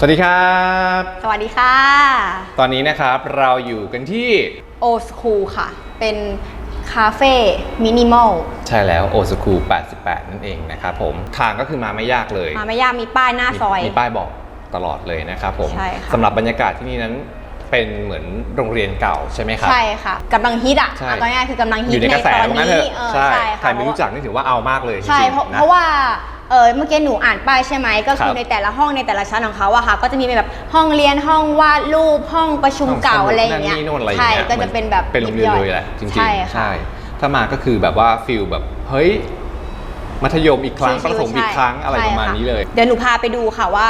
สวัสดีครับ สวัสดีค่ะ ตอนนี้นะครับเราอยู่กันที่โอสคูลค่ะ เป็นคาเฟ่มินิมอลใช่แล้วโอสคู88 นั่นเองนะครับผมทางก็คือมาไม่ยากเลยมาไม่ยากมีป้ายหน้าซอยมีป้ายบอกตลอดเลยนะครับผมใช่ค่ะสำหรับบรรยากาศที่นี่นั้นเป็นเหมือนโรงเรียนเก่าใช่ไหมครับใช่ค่ะกำลังฮิตอะใช่เอาง่ายๆคือกำลังฮิอตยู่ในกระแสตอนตรงนั้นเถนี้อะเออใช่ใช่ค่ะใครไม่รู้จักนี่ถือว่าเอามากเลยใช่จงๆเพราะนเพราะว่า เออเมื่อกี้หนูอ่านป้ายใช่ไหมก็คืคอรับในแต่ละห้องในแต่ละชั้นของเขาอะค่ะ ก็จะมีแบบห้องเรียนห้องวาดรูปห้องประชุมเก่าอะไรอย่างเงี้ยนั่นนี่โน่นอะไรอย่างใช่เงี้ยก็จะเป็นแบบเป็นโรงเรียนเลยแหละจริงๆใช่ค่ะ ถ้ามาก็คือแบบว่าฟิลแบบเฮ้ยมัธยมอีกครั้งประถมอีกครั้งอะไรประมาณนี้เลยเดี๋ยวหนูพาไปดูค่ะว่า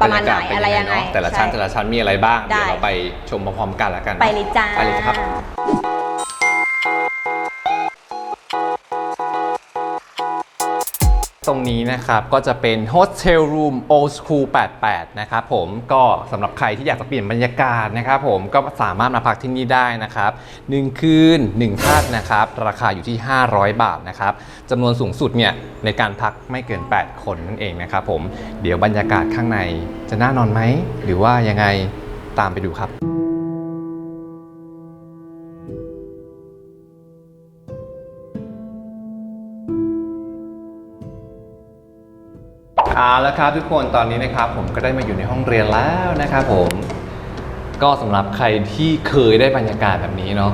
ประมาณไหนบยกศเป็อะไรยังไง เนาแต่ละชั้นใช่แต่ละชั้นมีอะไรบ้าง ได้ เดี๋ยวเราไปชมพร้อมๆกันแล้วกันไปเลยจ้า ไปเลยครับ ตรงนี้นะครับ ก็จะเป็น Hotel Room Old School 88 นะครับผมก็สำหรับใครที่อยากจะเปลี่ยนบรรยากาศนะครับผมก็สามารถมาพักที่นี่ได้นะครับ 1 คืน 1ท่านนะครับ ราคาอยู่ที่ 500 บาทนะครับจำนวนสูงสุดเนี่ยในการพักไม่เกิน 8 คนนั่นเองนะครับผมเดี๋ยวบรรยากาศข้างในจะน่านอนไหม หรือว่ายังไงตามไปดูครับ เอาละครับทุกคนตอนนี้นะครับผมก็ได้มาอยู่ในห้องเรียนแล้วนะครับผม ก็สำหรับใครที่เคยได้บรรยากาศแบบนี้เนาะ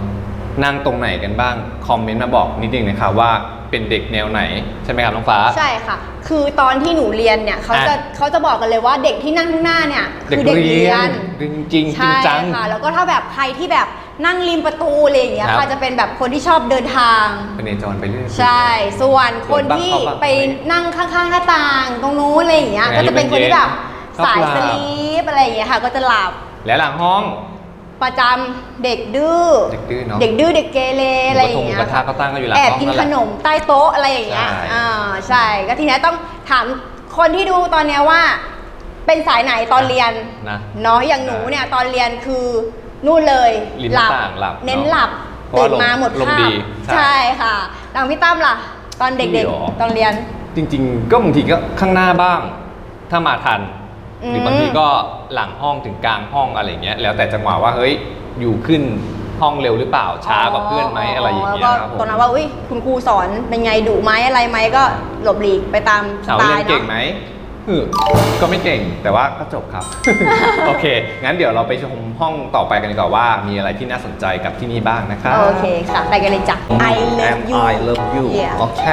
นั่งตรงไหนกันบ้าง คอมเมนต์มาบอกนิดนึงนะครับว่าเป็นเด็กแนวไหน ใช่ไหมครับน้องฟ้า ใช่ค่ะ คือตอนที่หนูเรียนเนี่ยเขาจะอะ เขาจะบอกกันเลยว่าเด็กที่นั่งข้างหน้าเนี่ยคือเด็กเรียนจริงๆจริงใช่จัง ค่ะ แล้วก็ถ้าแบบใครที่แบบ นั่งริมประตูอะไรอย่างเงี้ยครับ ค่ะจะเป็นแบบคนที่ชอบเดินทางเป็นเนจรไปเรื่อย ใช่ ส่วนคนที่ส่วนบ้างเข้าบ้างไปนั่งข้างๆหน้าต่างตรงนู้นอะไรอย่างเงี้ยแหมก็จะเป็นคนที่แบบชอบสายหลับ สลีปอะไรอย่างเงี้ยค่ะ ก็จะหลับและหลังห้องประจำเด็กดื้อ เด็กดื้อเนาะเด็กดื้อเด็กเกเรอะไรอย่างหมูเงี้ยกระทะก็ตั้งกันอยู่หลังแอบห้องกินนั่นขแหละนมใต้โต๊ะอะไรอย่างเงี้ย ใช่ อ่า ใช่ ก็ทีเนี้ยต้องถามคนที่ดูตอนเนี้ยว่า เป็นสายไหนตอนเรียน นะ เนาะอย่างหนูเนี่ยตอนเรียนคือ นู่นเลยริมหน้าต่างหลับเน้นเนอะหลับเพราะตื่ว่านลมมาหมดลมคาดีบใช่ ใช่ค่ะหลังพี่ตั้มล่ะ ตอนเด็กดีเหรอ ๆ ตอนเรียน จริง ๆ ก็บางทีก็ข้างหน้าบ้าง ถ้ามาทันอืมหรือบางทีก็หลังห้องถึงกลางห้องอะไรอย่างเงี้ยแล้วแต่จังหวะว่าเฮ้ยอยู่ขึ้นห้องเร็วหรือเปล่าช้ากว่าเพื่อนไหมอะไรอย่างเงี้ยก็ครับผมตอนนั้นว่าอุ้ยคุณครูสอนเป็นไงดุไหมอะไรไหมก็หลบหลีกไปตามสเอาไตเรียนล์เก่งเนาะไหม อือก็ไม่เก่งแต่ว่าก็จบครับ โอเค งั้นเดี๋ยวเราไปชมห้องต่อไปกันดีกว่าว่า มีอะไรที่น่าสนใจกับที่นี่บ้างนะครับ โอเคค่ะ ไปกันเลยจ้ะ I love And you I love you Yeah โอเค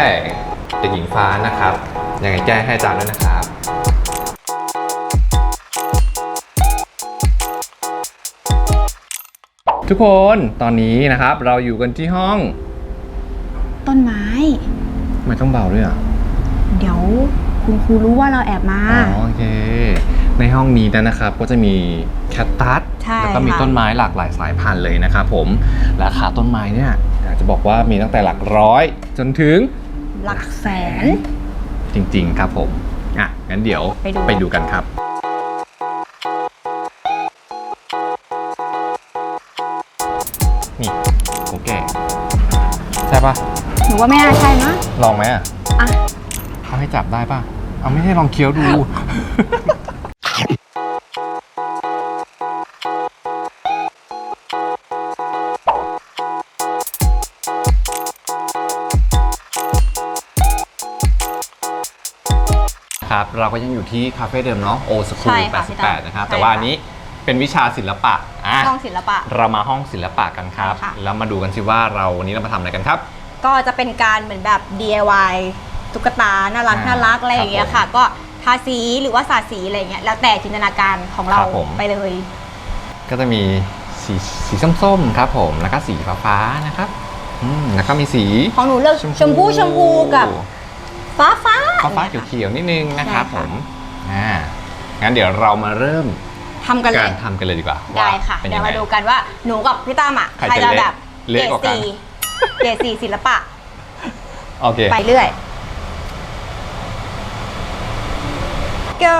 เด็กหญิงฟ้านะครับ ยังไงแก้ให้อาจารย์ด้วยนะครับ ทุกคนตอนนี้นะครับเราอยู่กันที่ห้องต้นไม้ ไม่ต้องเบาด้วยอะ เดี๋ยว คุณครูรู้ว่าเราแอบมา อ๋อโอเค ในห้องนี้นะครับก็จะมีแคคตัสใช่แล้วก็มีค่ะ ต้นไม้หลากหลายสายพันธุ์เลยนะครับผมราคาต้นไม้เนี่ยอยากจะบอกว่ามีตั้งแต่หลักร้อย จนถึงหลักแสน จริง ๆ ครับผมอะงั้นเดี๋ยวไปดูไปดูกันครับ นี่โอเคใช่ปะหนูว่าไม่น่าใช่นะลองไหมอะ อะ เขาให้จับได้ปะ เอาไม่ให้ลองเคี้ยวดู ครับเราก็ยังอยู่ที่คาเฟ่เดิมเนาะโอสคูใช่ลค่ะพี่ตั้ม88 นะครับ ใช่แต่ว่าค่ะ อันนี้เป็นวิชาศิลปะอะห้องศิลปะ เรามาห้องศิลปะกันครับ ใช่ค่ะ แล้วมาดูกันสิว่าเราวันนี้เรามาทำอะไรกันครับ ก็จะเป็นการเหมือนแบบ DIY ตุ๊กตา น่ารัก อ่าน่ารัก อะไรอย่างเงี้ยครัค่ะบผมก็ทาสีหรือว่าสาดสีอะไรเงี้ย แล้วแต่จินตนาการของเราครับผม ไปเลย ก็จะมีสีสีส้มๆครับผมแล้วก็สีฟ้าๆนะครับอืมแล้วก็มีสี ของหนูเลือกชมพูชมพูกับฟ้าฟ้าฟ้าฟ้าอย่างเงี้ยค่ะเขียวๆนิดนึงนะครับใช่ผค่ะมอ่างั้นเดี๋ยวเรามาเริ่มทำกันเลการยทำกันเลยดีกว่าได้ค่ะว่าเป็นเดี๋ยัยวงไง มาดูกันว่าหนูกับพี่ตั้มอะใครจะจะเละแบบเละกว่ากันเกรดสี่ศิลปะ โอเค ไปเรื่อย go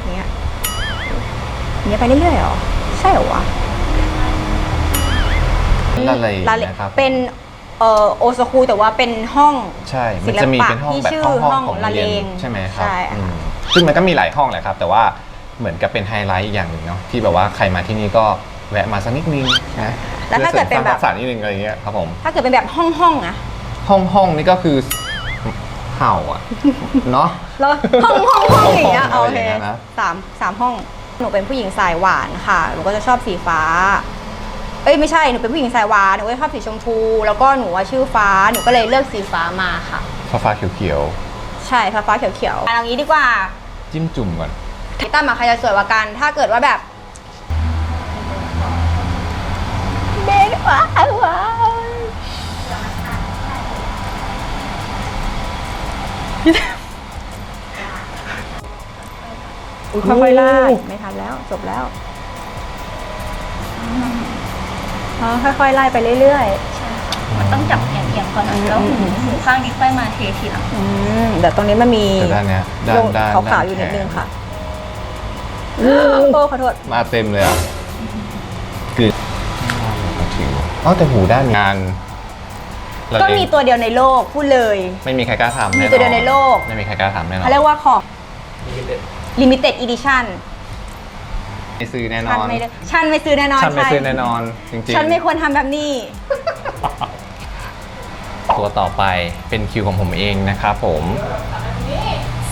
อย่างเงี้ยอย่างเงี้ยไปเรื่อยๆเหรอ ใช่เหรอวะละเลงละเลงนะครับเป็นเอ่อโอซาคูแต่ว่าเป็นห้อง ใช่ มันศิลปะจะมีเป็นห้องที่แบบชื่อห้องห้ห้อองงของละเรียนเลงใช่ไหมครับใช่อืมซึ่งมันก็มีหลายห้องแหละครับ แต่ว่าเหมือนกับเป็นไฮไลท์อีกอย่างหนึ่งเนาะที่แบบว่าใครมาที่นี่ก็แวะมาสักนิดนึงนะแล้วถ้าเกิดเป็นแบบพื่อสริมสร้างทักษะนิดนึงอะไรเงี้ยครับผมถ้าเกิดเป็นแบบห้องห้องๆอะห้องห้องนี่ก็คือ เห่าอะ เนาะ แล้วห้องห้องห้องอย่างเงี้ยห้องโออะไรเคอย่างเงี้ยนะ สามสามห้องหนูเป็นผู้หญิงสายหวานค่ะหนูก็จะชอบสีฟ้า เอ้ยไม่ใช่หนูเป็นผู้หญิงสายหวานหนูก็ชอบสีชมพูแล้วก็หนูว่าชื่อฟ้าหนูก็เลยเลือกสีฟ้ามาค่ะ ฟ้าฟ้าเขียวเขียวใช่ฟ้าฟ้าเขียวเขียวๆเอางี้ดีกว่าๆจิ้มจุ่มก่อน พี่ตั้มมาใครจะสวยกว่ากัน ถ้าเกิดว่าแบบเด็กว้าวว้า วอุ๊ยค่อยๆไล่ไม่ทันแล้ว จบแล้วอ๋อค่อยๆไล่ไปเรื่อยมันต้องจับเอียงๆก่อนนะแล้วหูหูข้างนี้ค่อยมาเททีหลังๆอืมเดี๋ยวตรงนี้มันมีแต่ด้านเนี้ยด้าโลนงด้านขาวๆอยู่นิดนึงค่ะโอ้ขอโทษมาเต็มเลยอะคือผิวอ๋อแต่หูด้านงาน เราก็เองมีตัวเดียวในโลกพูดเลย ไม่มีใครกล้าทำมีแน่นอนตัวเดียวในโลก ไม่มีใครกล้าทำแน่นอนเขาเรียกว่าของ limited edition ไม่ซื้อแน่นฉันอนไม่ได้ฉันไม่ซื้อแน่นอนฉันไม่ใช่ซื้อแน่นอนจริงๆฉันไม่ควรทำแบบนี้ตัวต่อไปเป็นคิวของผมเองนะครับผม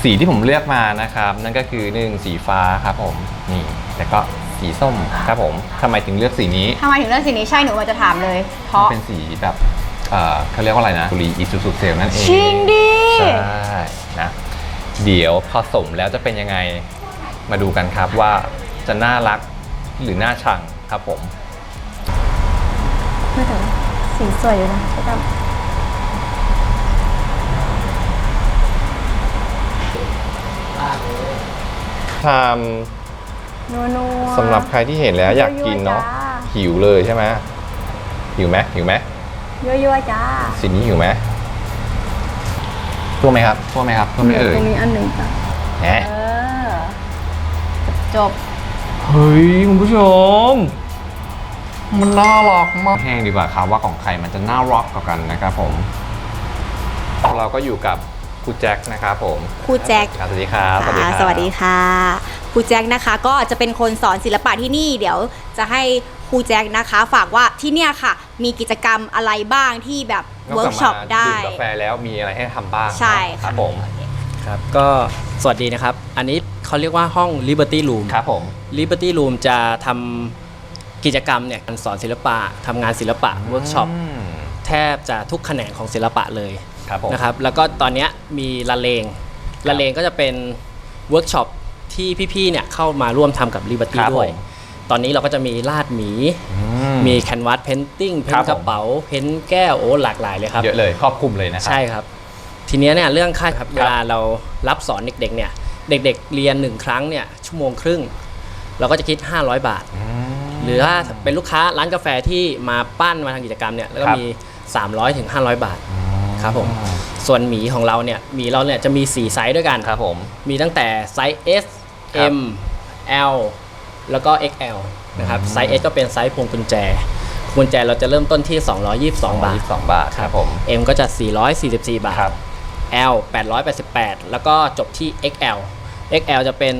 สีที่ผมเลือกมานะครับ นั่นก็คือหนึ่งสีฟ้าครับผมนี่แล้วก็สีส้มครับผมทำไมถึงเลือกสีนี้ทำไมถึงเลือกสีนี้ใช่หนูว่าจะถามเลย เพราะมันเป็นสีแบบ เอ่อเขาเรียกว่าอะไรนะบุรีอิซูซูเซลนั่นเองจริงดิ ใช่นะเดี๋ยวผสมแล้วจะเป็นยังไงมาดูกันครับว่าจะน่ารักหรือน่าชังครับผม ไม่แต่ว่าสีสวยอยู่นะใช่ปะทนัวนัวำสำหรับใครที่เห็นแล้วอยากกินเนาะยั่วๆจ้า หิวเลยใช่ไหมหิวไหมหิวไหม ยั่วๆจ้าสีนี้หิวไหมทั่วไหมครับทั่วไหมครับทั่วไหมเอ่ยตรงนี้อันหนึ่งจ้ะแหมเออจบเฮ้ยคุณผู้ชม มันน่ารักมากแห้งดีกว่าครับว่าของใครมันจะน่ารักกว่ากันนะครับผม เราก็อยู่กับครูแจ็คนะครับผมครูแจ็คครับสวัสดีครับค่ะสวัสดีค่ะค รูแจ็คนะคะ ก็จะเป็นคนสอนศิลปะที่นี่ เดี๋ยวจะให้ครูแจ็คนะคะ ฝากว่าที่เนี่ยค่ะ มีกิจกรรมอะไรบ้างที่แบบนอกเวิร์จากกช็อปมาได้ดื่มกาแฟแล้วมีอะไรให้ทำบ้างใช่คค่ะรับผมครับก็สวัสดีนะครับ อันนี้เขาเรียกว่าห้อง Liberty Room ครับผม Liberty Room จะทำกิจกรรมเนี่ยการสอนศิลปะทำงานศิลปะเวิร์กช็อปมแทบจะทุกแขนงของศิลปะเลยครับผมนะครับแล้วก็ตอนเนี้ยมีละเลงละเลงก็จะเป็นเวิร์กช็อป ที่พี่ๆเนี่ยเข้ามาร่วมทำกับ Liberty ครับด้วยผมตอนนี้เราก็จะมีลาดหมีอืมีแคนวาสเพนติ้งเพครันบผม กระเป๋า เพนแก้วโอ้หลากหลายเลยครับ เยอะเลยครอบคลุมเลยนะครั ใช่ครับ ทีเนี้ยเนี่ยเรื่องค่าครับครับเวลาเรารับสอนเด็กๆเนี่ย เด็กๆเรียนหนึ่งครั้งเนี่ยชั่วโมงครึ่ง เราก็จะคิด 500 บาทอืมหรือถ้าเป็นลูกค้าร้านกาแฟที่มาปั้นมาทำกิจกรรมเนี่ยแล้วก็ครับ มี 300ถึง500 บาทครับผมส่วนหมีของเราเนี่ยหมีเราเนี่ยจะมี 4 ไซส์ด้วยกันครับผม มีตั้งแต่ไซส์ S ครับ M L แล้วก็ XL นะครับอืมไซส์ S ก็เป็นไซส์พวงกุญแจพวงกุญแจเราจะเริ่มต้นที่ 222 บาทสองบาทครับผม M ก็จะ 444 บาท ครับ L 888 แล้วก็จบที่ XL XL จะเป็น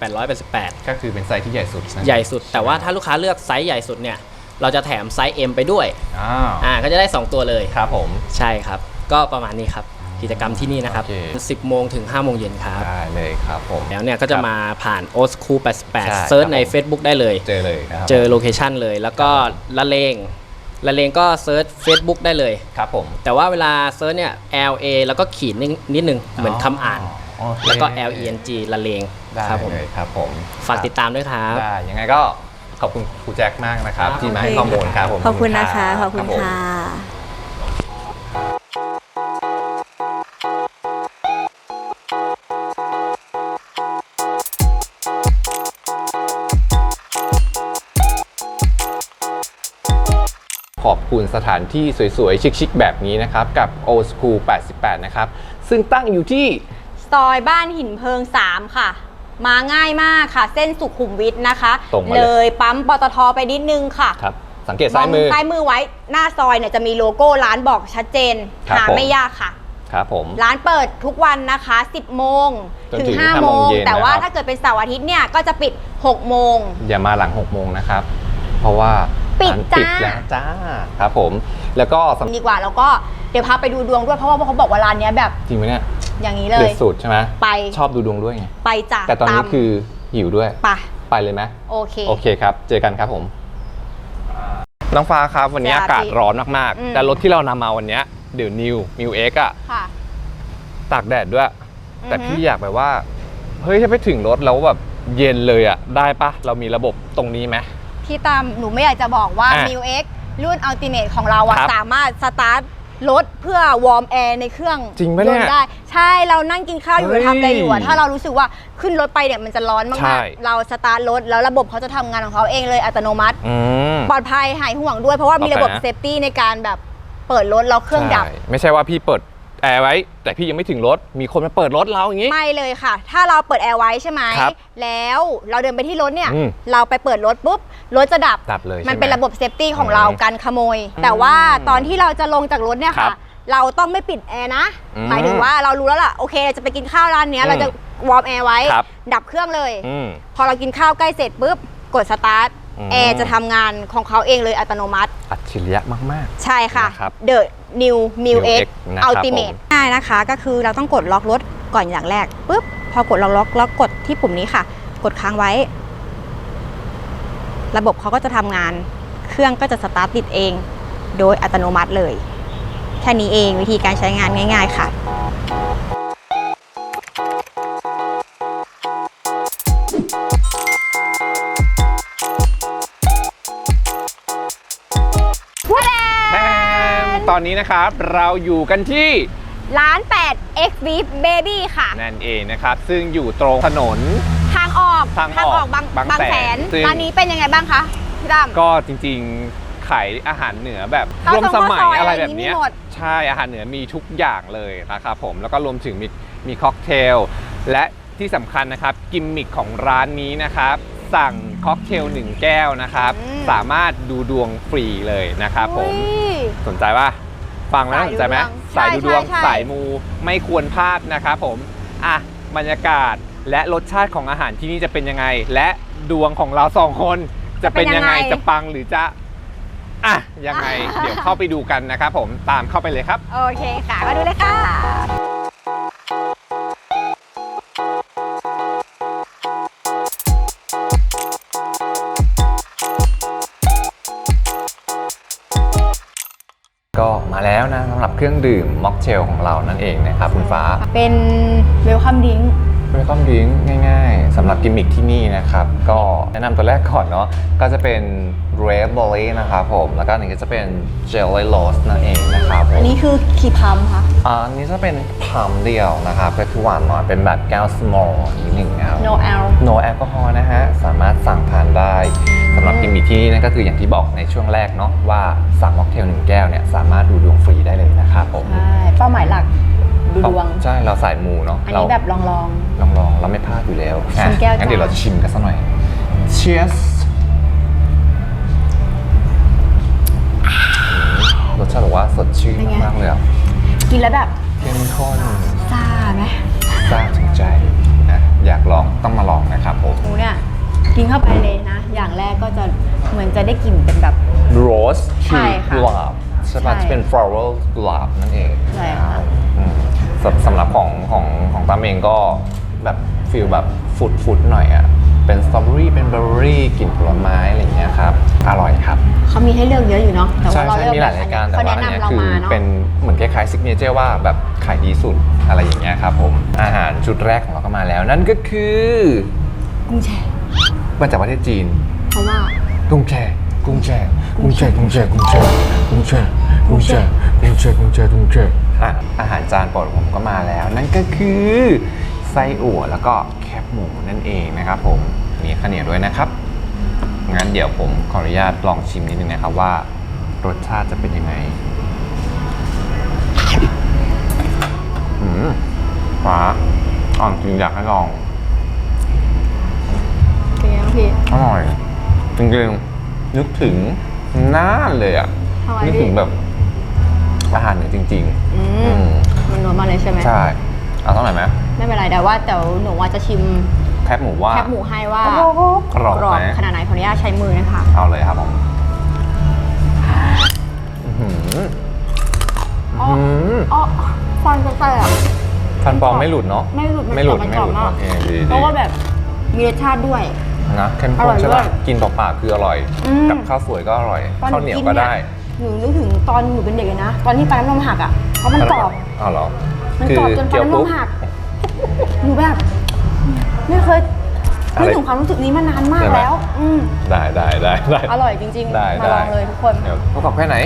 2,888 ก็คือเป็นไซส์ที่ใหญ่สุดนะใหญ่สุด แต่ว่าถ้าลูกค้าเลือกไซส์ใหญ่สุดเนี่ย เราจะแถมไซส์ M ไปด้วย อ้าวอ่าก็จะได้ 2 ตัวเลย ครับผม ใช่ครับ ก็ประมาณนี้ครับ กิจกรรมที่นี่นะครับ โอเค 10 โมงถึง 5 โมงเย็นครับ ได้เลยครับผม แล้วเนี่ยก็จะมาผ่าน o s c o o ใช่88 เซิร์ชใน ครับผม Facebook ได้เลย เจอเลยนะครับเจอโลเคชันเลย แล้วก็ละเลงละเลงก็เซิร์ช Facebook ได้เลย ครับผม แต่ว่าเวลาเซิร์ชเนี่ย L A แล้วก็ขีดนิดนิดนึงเหมือนคำอ่าน โอเคแล้วก็ L E N G ละเลงได้ครับผม เลยครับผมฝากติดตามด้วยครับ ได้ยังไงก็ขอบคุณครูแจ็คมากนะครับ ครับ ที่มาให้ข้อมูลครับผมขอบคุณนะคะ ขอบคุณรับผม ค่ะ คุณสถานที่สวยๆ ชิคๆ แบบนี้นะครับ กับ Old School 88 นะครับ ซึ่งตั้งอยู่ที่ ซอยบ้านหินเพิง 3 ค่ะ มาง่ายมากค่ะ เส้นสุขุมวิทนะคะ ตรงมาเลย เลยปั๊มปตทไปนิดนึงค่ะ ครับ สังเกตซ้ายมือ ซ้ายมือไว้หน้าซอยเนี่ยจะมีโลโก้ร้านบอกชัดเจน ครับหาผม ไม่ยากค่ะ ครับผม ร้านเปิดทุกวันนะคะ 10 โมงจนถึงถึง5 5โมโมงงเย็นแต่ว่านะครับ ถ้าเกิดเป็นเสาร์อาทิตย์เนี่ยก็จะปิด 6 โมงอย่ามาหลัง 6 โมงนะครับ เพราะว่า ปิดร้นจ้าปิดแล้วจ้าครับผม แล้วก็สำดีกว่าแล้วก็เดี๋ยวพาไปดูดวงด้วยเพราะว่าเขาบอกว่าร้านเนี้ยแบบจริงไหมเนี่ยอย่างนี้เลเด็ย ดสุดใช่ไหมไป ชอบดูดวงด้วยไงไปจ้ะแต่ตอนนี้ามคือหิวด้วย ไปไปเลยไหมโอเค โอเคครับ เจอกันครับผม น้องฟ้าครับวันนี้จ้าอากาศพี่ร้อนมากอืม ๆ แต่รถที่เรานำมาวันนี้เดี๋ยวนิวมิวเอ็กอะค่ะตากแดดด้วย แต่อือฮึพี่อยากแบบว่า เฮ้ยถ้าไปถึงรถแล้วแบบเย็นเลยอะได้ปะเรามีระบบตรงนี้ไหม พี่ตามหนูไม่อยากจะบอกว่าอะ m ิ w X รุ่น Ultimate ของเราอะครับสามารถสตาร์ทรถเพื่อวอร์มแอร์ในเครื่องจริงปะเนี่ยนต์ได้ ใช่เรานั่งกินข้าวอยู่เฮ้ยทำอะไรอยู่อะถ้าเรารู้สึกว่าขึ้นรถไปเนี่ยมันจะร้อนใช่ มากๆเราสตาร์ทรถแล้วระบบเขาจะทำงานของเขาเองเลยอัตโนมัติ อืม ปลอดภัยหายห่วงด้วยเพราะว่ามีโอเคระบบนะ เซฟตี้ในการแบบเปิดรถแล้วเครื่องดับ ใช่ไม่ใช่ว่าพี่เปิด แอร์ไว้ แต่พี่ยังไม่ถึงรถ มีคนมาเปิดรถเราอย่างนี้ ไม่เลยค่ะ ถ้าเราเปิดแอร์ไว้ใช่ไหม ครับแล้วเราเดินไปที่รถเนี่ย อืมเราไปเปิดรถปุ๊บ รถจะดับ ดับเลยมันใช่ไหเป็นระบบเซฟตี้ของเราอืมการขโมย แต่ว่าตอนที่เราจะลงจากรถเนี่ยครัค่ะ บเราต้องไม่ปิดแอร์นะ อืมหมายถึงว่าเรารู้แล้วล่ะ โอเคเราจะไปกินข้าวร้านเนี้ย อืมเราจะวอร์มแอร์ไว้ ครับ ดับเครื่องเลย อืม พอเรากินข้าวใกล้เสร็จปุ๊บ กดสตาร์ทอืม แอร์จะทำงานของเขาเองเลยอัตโนมัติ อัจฉริยะมากใช่ค่ะ นะครับ The New m i New l X X นะครับ Ultimate ผมง่ายนะคะ ก็คือเราต้องกดล็อกรถก่อนอย่างแรกปุ๊บพอกดล็อกล็อกแล้วกดที่ปุ่มนี้ค่ะ กดค้างไว้ ระบบเขาก็จะทำงาน เครื่องก็จะสตาร์ทติดเอง โดยอัตโนมัติเลย แค่นี้เองวิธีการใช้งานง่าย ๆ ค่ะ ตอนนี้นะครับ เราอยู่กันที่ร้าน8 X v i p Baby ค่ะ นั่นเองนะครับ ซึ่งอยู่ตรงถนน ทางออกทางออกบางบางบางแสแสนนซึ่ง ร้านนี้เป็นยังไงบ้างคะพี่ดำก็จริงๆขายอาหารเหนือแบบข้าวร่วมสมัยซอยอะไรอะไรแบบเนี้ยมีหมด ใช่อาหารเหนือมีทุกอย่างเลยนะครับผมแล้วก็รวมถึงมีมีค็อกเทล และที่สำคัญนะครับ กิมมิคของร้านนี้นะครับ สั่งค็อกเทลหนึ่งแก้วนะครับสามารถดูดวงฟรีเลยนะครับผม อุ๊ย สนใจป่ะ ฟังแล้วสายสนใจไหมดูดวงสายดูดวงใช่ใช่ สายมูไม่ควรพลาดนะครับผม อะ บรรยากาศและรสชาติของอาหารที่นี่จะเป็นยังไง และดวงของเราสองคนจะเป็นยังไงจะปังหรือจะ อะ ยังไง เดี๋ยวเข้าไปดูกันนะครับผมตามเข้าไปเลยครับ โอเคค่ะ มาดูเลยค่ะ เครื่องดื่มม็อกเทลของเรานั่นเองนะครับคุณฟ้า เป็นเวลคัมดิ้งเวลคัมดริงง่ายๆสำหรับกิมมิคที่นี่นะครับ ก็แนะนำตัวแรกก่อนเนาะก็จะเป็น Red Berry นะครับผม แล้วก็อันนี้ก็จะเป็น Jelly Rose นั่นเองนะครับผมอันนี้คือขี่พัมค่ะ อะอันนี้จะเป็นพัมเดียวนะครับก็คือหวานน้อยเป็นแบบแก้ว small นิดหนึ่งนะครับ no L no แอลกอฮอล์นะฮะ สามารถสั่งทานได้สำหรับกิมมิคที่นี่นั่นก็คืออย่างที่บอกในช่วงแรกเนาะว่าสั่งม็อกเทลหนึ่งแก้วเนี่ยสามารถดูดวงฟรีได้เลยนะครับผมใช่เป้าหมายหลักดูดวง ใช่ เราสายมูเนาะอันเรานี้แบบลองลองลองๆเราไม่พลาดอยู่แล้วชิมแก้วอะงั้นเดี๋ยวจ้าเราจะชิมกันสักหน่อย Cheers รสชาติบอกว่าสดชื่นมากๆเลยอะๆ กินแล้วแบบเข้มข้นซ่าไหมซาบถึงใจนะอยากลองต้องมาลองนะครับผมหนูเนี่ยกินเข้าไปเลยนะ อย่างแรกก็จะเหมือนจะได้กลิ่นเป็นแบบ Rose ใช่คือค่ะกุหลาบใช่ปะใช่ที่เป็น floral กุหลาบนั่นเองใช่ค่ะอืมสำสำหรับของของของตั้มเองก็แบบฟิลแบบฟุดฟุดหน่อยอะเป็นสตรอเบอรี่เป็นเบอร์รี่กลิ่นผลไม้อะไรอย่างเงี้ยครับ อร่อยครับเขามีให้เลือกเยอะอยู่เนาะแต่ใช่ว่าเราใช่เลือกมีหลายรายการแต่เขาว่าแนะอันเนี้ยนำเราคือมาเนาะเป็นเหมือนคล้ายๆซิกเนเจอร์ว่าแบบขายดีสุดอะไรอย่างเงี้ยครับผมอาหารชุดแรกของเราก็มาแล้ว นั่นก็คือกุ้งแช่มาจากประเทศจีน เพราะว่า กุ้งแช่กุ้งแช่กุ้งแช่กุ้งแช่กุ้งแช่กุ้งแช่กุ้งแช่กุ้งแช่กุ้งแช่กุ้งแช่อะอาหารจานโปรดผมก็มาแล้ว นั่นก็คือไส้อั่วแล้วก็แคบหมูนั่นเองนะครับผมมีข้าวเหนียวด้วยนะครับ งั้นเดี๋ยวผมขออนุญาตลองชิมนิดนึงนะครับว่า รสชาติจะเป็นยังไงอืมฟ้าอ่อนจริงอยากให้ลองเป็นไงบ้างพี่ อร่อยจริงๆนึกถึงน่านเลยอะทำไมนึกพี่ ถึงแบบอาหารเหนือจริง อืๆ อืมมมันนัวมากเลยใช่ไหม ใช่เอาเท่าไหร่อยไหมไม่เป็นไรแต่ว่าแต่หนูว่าจะชิม แคบหมูว่าแคบหมูให้ว่ากรอบไหมขนาดไหนขออนุญาตใช้มือนะคะ เอาเลยครับผมอื้อหืออื้อหืออ๋อฟันจะแตกฟันปลอมไม่หลุดเนาะไม่หลุดไม่หลุดนไม่กหรอลุบดมากโอเคดีเพดีราะว่าแบบมีรสชาติด้วยนะเข้มอข้ร่นอยใช่ด้วป่ะยกินเปล่าๆคืออร่อยอืมกับข้าวสวยก็อร่อยตอนข้าวเหนียวกิก็ได้หนูนึกถึงตอนหนูเป็นเด็กเลยนะ ตอนที่ปลาน้ำนมหักอะเพราะมันกรอบอ้าวเหรอมันคืกรอบจนปลาเกี๊ยวน้ำนปุ๊บมหักหนูแบบ ไม่เคยอะไรไม่ถึงความรู้สึกนี้มานานมากใช่ไหมแล้ว อืมได้ได้ได้ได้ อร่อยจริงได้ๆมาได้ลองเลยทุกคนเดี๋ยวประกอบแค่ไหน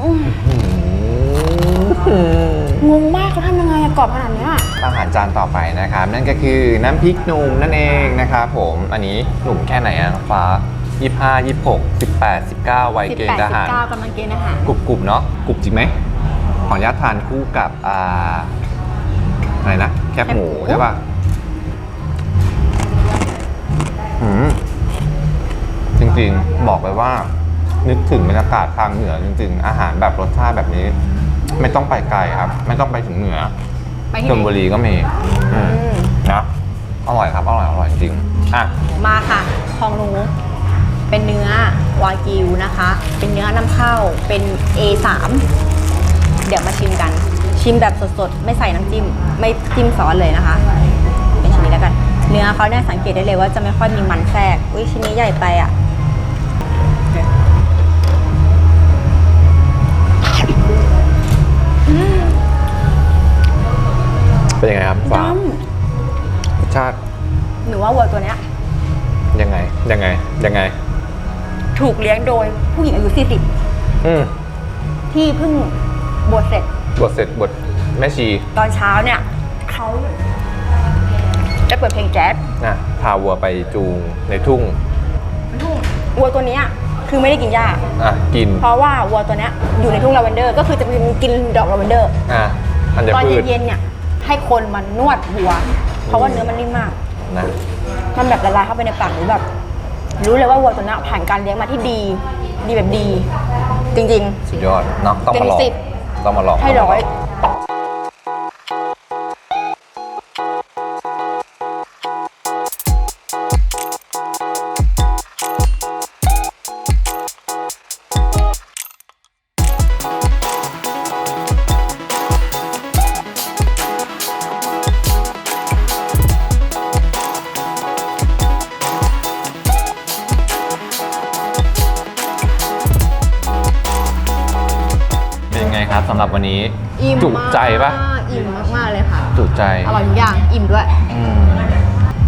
อืมอื้อหืองงมากเขาทำยังไงอะกรอบขนาดเนี้ย อาหารจานต่อไปนะครับ นั่นก็คือน้ำพริกหนุ่มนั่นเองนะครับผมอันนี้หนุ่มแค่ไหนอะน้องฟ้า25 26 18 19วัยสิบเกณแปดฑ์ทสิบหารเก้ากำลังเกณฑ์อาหารกรุบกรุบๆเนาะกรุบจริงไหมขออนุญาตทานคู่กับอ่าอะไรนะ แคบหมูแคบหมูใช่ป่ะ จริงๆ บอกเลยว่า นึกถึงบรรยากาศทางเหนือจริง ๆ อาหารแบบรสชาติแบบนี้ ไม่ต้องไปไกลครับ ไม่ต้องไปถึงเหนือไปที่ชลไหบุนรีก็มีอืมอืมนะอร่อยครับ อร่อยอร่อยจริงๆอะ มาค่ะของหนูเป็นเนื้อวากิวนะคะ เป็นเนื้อนำเข้าเป็น A3 เดี๋ยวมาชิมกัน ชิมแบบสดๆ ไม่ใส่น้ำจิ้ม ไม่จิ้มซอสเลยนะคะ เนื้อเขาเนี่ยสังเกตได้เลยว่าจะไม่ค่อยมีมันแทรก อุ้ยชิ้นนี้ใหญ่ไปอะเป็นยังไงครับฟ้าดรสชาติำหนูว่าวัวตัวเนี้ย ยังไง ยังไง ยังไง ถูกเลี้ยงโดยผู้หญิงอายุ อืม40 ที่เพิ่งบวชเสร็จบทเสร็จบทแม่ชี ตอนเช้าเนี่ยเขา จะเปิดเพลงแจ๊สนะพาวัวไปจูงในทุ่งทุ่งวัวตัวเนี้ยคือไม่ได้กินหญ้าอะกินเพราะว่าวัวตัวเนี้ยอยู่ในทุ่งลาเวนเดอร์ ก็คือจะเป็นกินดอกลาเวนเดอร์อะอันจะตอนพืชเย็นๆเนี่ยให้คนมันนวดวัว เพราะว่าเนื้อมันนิ่มมากนะมันแบบละลายเข้าไปในปากหนูแบบ รู้เลยว่าวัวตัวเนี้ยผ่านการเลี้ยงมาที่ดี ดีแบบดี จริงสุดยอดเนาะต้องมาลองเต็มสิบต้องมาลองๆให้ร้อยำหรับวันนี้ อิ่มจุใจปะมากอิ่มมากๆเลยค่ะ จุใจอร่อยทุกอย่างอิ่มด้วย อืม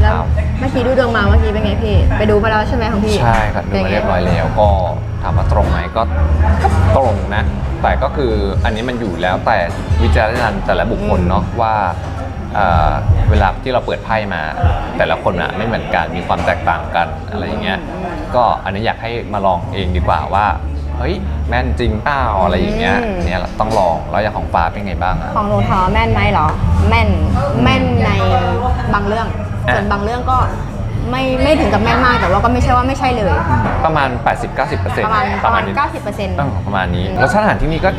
แล้วครับ เมื่อกี้ดูดวงมาเมื่อกี้เป็นไงพี่ ไปดูมาแล้วใช่ไหมของพี่ใช่ครับดูป็นมาไงเรียบร้อยแล้วก็ถามว่าตรงไหมก็ตรงนะ แต่ก็คืออันนี้มันอยู่แล้วแต่วิจารณญาณแต่ละบุคคลเนาะว่าเอ่อเวลาที่เราเปิดไพ่มา แต่ละคนอะไม่เหมือนกันมีความแตกต่างกันอะไรอย่างเงี้ยก็อันนี้อยากให้มาลองเองดีกว่าว่า เฮ้ยแม่นจริงเปล่าอะไรอย่างเงี้ยอืม เนี่ยต้องลองแล้วอย่างของฟ้าเป็นไงบ้างอะ ของหนูถามว่าแม่นไหมเหรอ แม่นแม่นในบางเรื่อง อะ ส่วนบางเรื่องก็ไม่ไม่ถึงกับแม่นมากแต่ว่าก็ไม่ใช่ว่าไม่ใช่เลย ประมาณ 80-90%ประมาณประมาณนี้90%เออประมาณนี้รสชาติอาหารที่นี่ก็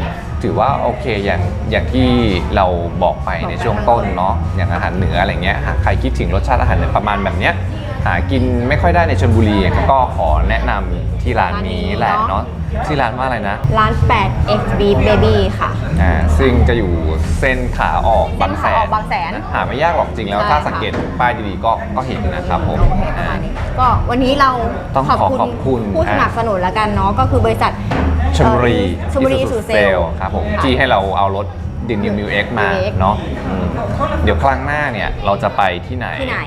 ถือว่าโอเคอย่างอย่างที่เราบอกไปในช่วงต้นเนาะอย่างอาหารเหนืออะไรเงี้ยหากใครคิดถึงรสชาติอาหารเหนือประมาณแบบเนี้ย หากินไม่ค่อยได้ในชลบุรีก็ขอแนะนำที่ร้านนี้แหละเนาะที่ร้านว่าอะไรนะร้าน 8 XB Baby ค่ะ อ่าซึ่งจะอยู่เส้นขาออกบางแสเส้นขาออนกบางแสนหาไม่ยากหรอกจริงแล้ว ใช่ถ้าค่ะ สังเกตป้ายดีๆก็ก็เห็นนะครับผมโอเคประอ่ามาณนี้ก็วันนี้เราต้องขอขอบคุณผู้สนับสนุนแล้วกันเนาะก็คือบริษัทชลบุรีชลบุรีสูเซลครับผม ที่ให้เราเอารถ ดินนิวมิวเอ็กมา New X เนาะอืมเดี๋ยวครั้งหน้าเนี่ยเราจะไปที่ไหน ที่ไหน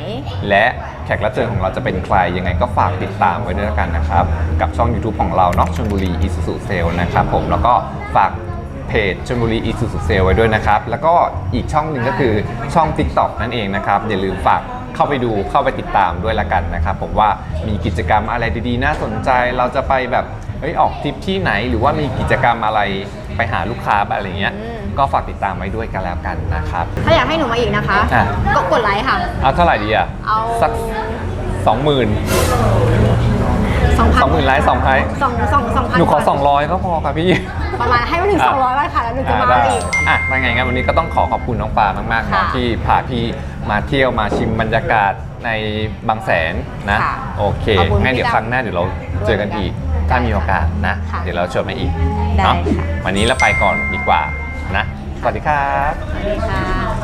และแขกรับเชิญของเราจะเป็นใครยังไงก็ฝากติดตามไว้ด้วยแล้วกันนะครับ กับช่อง YouTube ของเราเนาะชลบุรีอีซูซูเซลนะครับผมแล้วก็ฝากเพจชลบุรีอีซูซูเซลไว้ด้วยนะครับ แล้วก็อีกช่องหนึ่งก็คือช่อง TikTok นั่นเองนะครับอย่าลืมฝากเข้าไปดูเข้าไปติดตามด้วยละกันนะครับผมว่ามีกิจกรรมอะไรดีๆ น่าสนใจเราจะไปแบบเฮ้ยออกทริปที่ไหนหรือว่ามีกิจกรรมอะไรไปหาลูกค้าอะไรเงี้ยอืม ก็ฝากติดตามไว้ด้วยกันแล้วกันนะครับ ถ้าอยากให้หนูมาอีกนะคะ อะ ก็กดไลค์ค่ะ เอาเท่าไหร่ดีอะ เอา สักสองหมื่นสองพันสองหมื่นไลค์สองไลค์สองสองสองพันหนูขอ 200 ก็พอครับพี่ ประมาณให้มันถึงอะสองร้อยวันค่ะแล้วหนูจะมาได้อีก อะยังไงงั้นวันนี้ก็ต้องขอขอบคุณน้องปามากๆเนาะค่ะที่พาพี่มาเที่ยวมาชิมบรรยากาศในบางแสนนะ ค่ะโอเค ขอบคุณงั้นเดี๋ยวพี่ดำครั้งหน้าเดี๋ยวเราเจอกันอีกถ้ามีโอกาสนะ ค่ะเดี๋ยวเราชวนมาอีกได้เนาะค่ะ วันนี้เราไปก่อนดีกว่า นะ สวัสดีครับ สวัสดีค่ะ